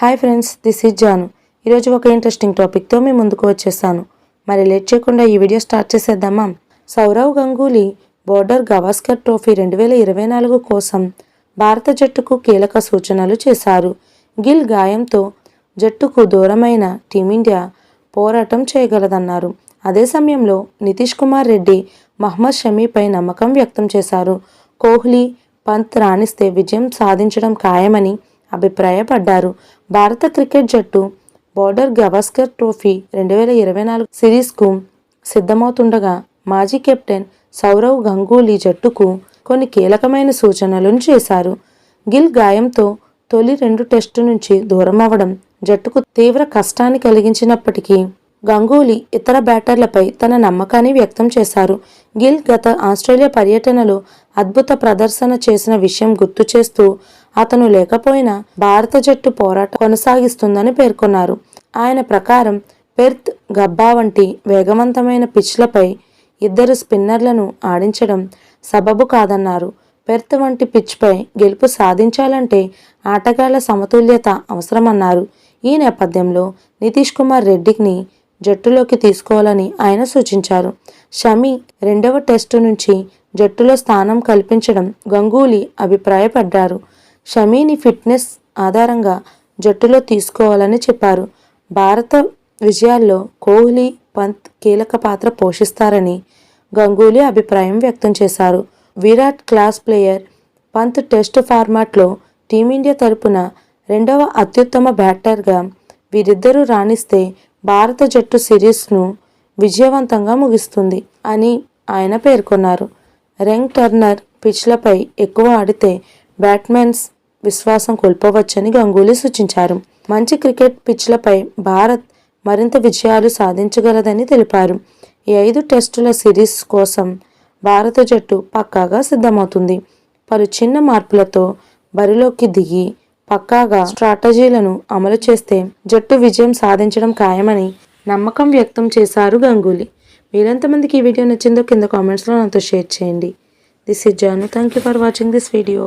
Hi friends this is Janu. ఈరోజు ఒక interesting టాపిక్తో మీ ముందుకు వచ్చేసాను. మరి లేట్ చేయకుండా ఈ వీడియో స్టార్ట్ చేసేద్దామా సౌరవ్ గంగూలీ బోర్డర్ గవాస్కర్ ట్రోఫీ రెండు వేల ఇరవై నాలుగు కోసం భారత జట్టుకు కీలక సూచనలు చేశారు. గిల్ గాయంతో జట్టుకు దూరమైన టీమిండియా పోరాటం చేయగలదన్నారు. అదే సమయంలో నితీష్ కుమార్ రెడ్డి మహ్మద్ షమీపై నమ్మకం వ్యక్తం చేశారు. కోహ్లీ పంత్ రాణిస్తే విజయం సాధించడం ఖాయమని అభిప్రాయపడ్డారు. భారత క్రికెట్ జట్టు బోర్డర్ గవాస్కర్ ట్రోఫీ రెండు వేల ఇరవై నాలుగు సిరీస్కు సిద్ధమవుతుండగా మాజీ కెప్టెన్ సౌరవ్ గంగూలీ జట్టుకు కొన్ని కీలకమైన సూచనలను చేశారు. గిల్ గాయంతో తొలి రెండు టెస్టు నుంచి దూరం అవ్వడం జట్టుకు తీవ్ర కష్టాన్ని కలిగించినప్పటికీ గంగూలీ ఇతర బ్యాటర్లపై తన నమ్మకాన్ని వ్యక్తం చేశారు. గిల్ గత ఆస్ట్రేలియా పర్యటనలో అద్భుత ప్రదర్శన చేసిన విషయం గుర్తు చేస్తూ అతను లేకపోయినా భారత జట్టు పోరాటం కొనసాగిస్తుందని పేర్కొన్నారు. ఆయన ప్రకారం పెర్త్ గబ్బా వంటి వేగవంతమైన పిచ్లపై ఇద్దరు స్పిన్నర్లను ఆడించడం సబబు కాదన్నారు. పెర్త్ వంటి పిచ్పై గెలుపు సాధించాలంటే ఆటగాళ్ళ సమతుల్యత అవసరమన్నారు. ఈ నేపథ్యంలో నితీష్ కుమార్ రెడ్డిని జట్టులోకి తీసుకోవాలని ఆయన సూచించారు. షమి రెండవ టెస్టు నుంచి జట్టులో స్థానం కల్పించడం గంగూలీ అభిప్రాయపడ్డారు. షమీని ఫిట్నెస్ ఆధారంగా జట్టులో తీసుకోవాలని చెప్పారు. భారత విజయాల్లో కోహ్లీ పంత్ కీలక పాత్ర పోషిస్తారని గంగూలీ అభిప్రాయం వ్యక్తం చేశారు. Virat class player Pant test ఫార్మాట్లో టీమిండియా తరపున రెండవ అత్యుత్తమ బ్యాటర్గా వీరిద్దరూ రాణిస్తే భారత జట్టు సిరీస్ను విజయవంతంగా ముగిస్తుంది అని ఆయన పేర్కొన్నారు. రెంగ్ టర్నర్ పిచ్లపై ఎక్కువ ఆడితే బ్యాట్మెన్స్ విశ్వాసం కోల్పోవచ్చని గంగూలీ సూచించారు. మంచి క్రికెట్ పిచ్లపై భారత్ మరింత విజయాలు సాధించగలదని తెలిపారు. ఈ ఐదు టెస్టుల సిరీస్ కోసం భారత జట్టు పక్కాగా సిద్ధమవుతుంది. పలు చిన్న మార్పులతో బరిలోకి దిగి పక్కాగా స్ట్రాటజీలను అమలు చేస్తే జట్టు విజయం సాధించడం ఖాయమని నమ్మకం వ్యక్తం చేశారు గంగూలీ. మీరెంతమందికి ఈ వీడియో నచ్చిందో కింద కామెంట్స్లో నాతో షేర్ చేయండి. This is Janu thank you for watching this video.